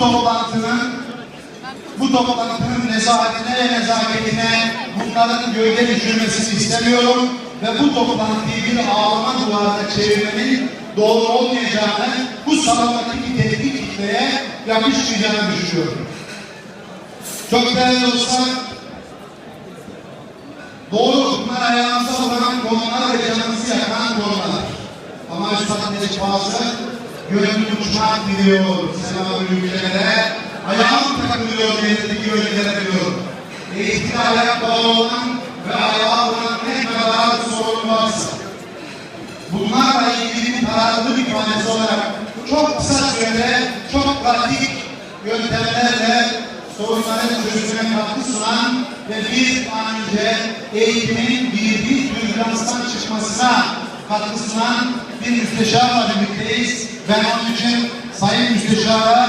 toplantının bu toplantının nezaketine ve nezaketine bunların gölge düşürmesini istemiyorum ve bu toplantıyı bir ağlama duvarına çevirmenin doğru olmayacağını, bu salondaki tehdit kitleye yakışmayacağını düşünüyorum. Çok değerli dostlar, doğru bunlar ayağımıza vuran konular ve canımızı yakan konular. Ama Üstad Necip gönlüm uçmak biliyor, semavi ülkelere, ayağım takılıyor yerindeki ülkelere diyor. Bağı olan ve ayağa vuran ne kadar sorun varsa, bunlarla ilgili kararlı bir ifadesi olarak çok kısa sürede çok pratik yöntemlerle sorunların çözümüne katkı sunan ve bir an önce eğitimin bir bir türbanstan çıkmasına katkı sunan bir müsteşarla birlikteyiz. Ben onun için Sayın Müsteşar'a